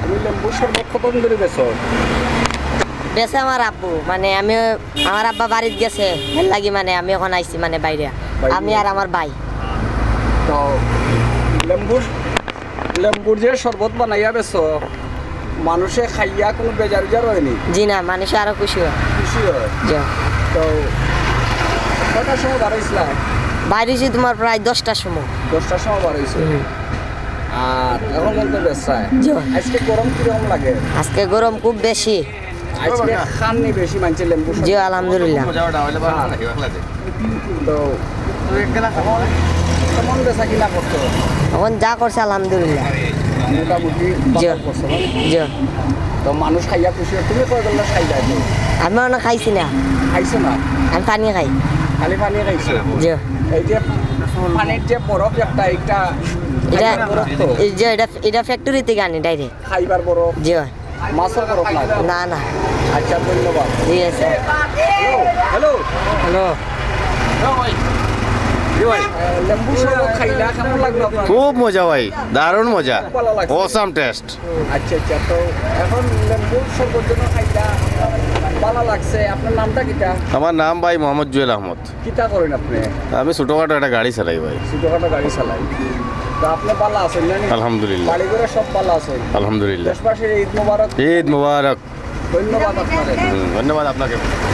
তুমি লেম্বু শরবত বেছো বেছে আমার আব্বু মানে আমি আমার আব্বা বাড়িতে গেছে লাগি মানে আমি এখন আইছি মানে বাইরে। বাইরে? আমি আর আমার ভাই। তো লেম্বুর লেম্বুর যে শরবত বানাইয়া বেছো মানুষে খাইয়া কোনো বেজার উজার হয়নি জি না মানুষ আরও খুশি হয়। খুশি হয়? তো কটার সময় বাড়াইছিলাম বাইরেছি তোমার প্রায় দশটার সময়। দশটার সময় বাড়াইছো। আর এখন বলতে বেসায় আজকে গরম কীরকম লাগে? আজকে গরম খুব বেশি। আজকে খাননি বেশি মানছে লেম্বু জি। আলহামদুলিল্লাহ। তো এখন কেমন বেচা কিনা করতো এখন যা করছে আলহামদুলিল্লাহ। মোটামুটি জি। তো মানুষ খাইয়া খুশি হয়। তুমি কয় গেলে খাই যায় আমি অনেক খাইছি না। খাইছো না? আমি পানি খাই। খালি পানি খাইছো? জি। এই যে পানির যে বরফ একটা এটা এটা যে এটা এটা ফ্যাক্টরি থেকে আনি ডাইরেক্ট খাইবার বরফ জি মাছের বরফ না না না। আচ্ছা ধন্যবাদ। জি আছে। হ্যালো। হ্যালো খুব মজা ভাই দারুণ মজা। অসাম টেস্ট আচ্ছা আচ্ছা তো এখন লেম্বু শরবত জন্য খাইলা ভালো লাগছে। আপনার নামটা কিটা? আমার নাম ভাই মোহাম্মদ জুয়েল আহমদ। কিতা করেন আপনি? আমি ছোটখাটো একটা গাড়ি চালাই ভাই। ছোটখাটো গাড়ি চালাই। আলহামদুলিল্লাহ। সব ভালো আছেন। আলহামদুলিল্লাহ। দেশবাসীর ঈদ মুবারক। ধন্যবাদ আপনাকে। ধন্যবাদ আপনাকে।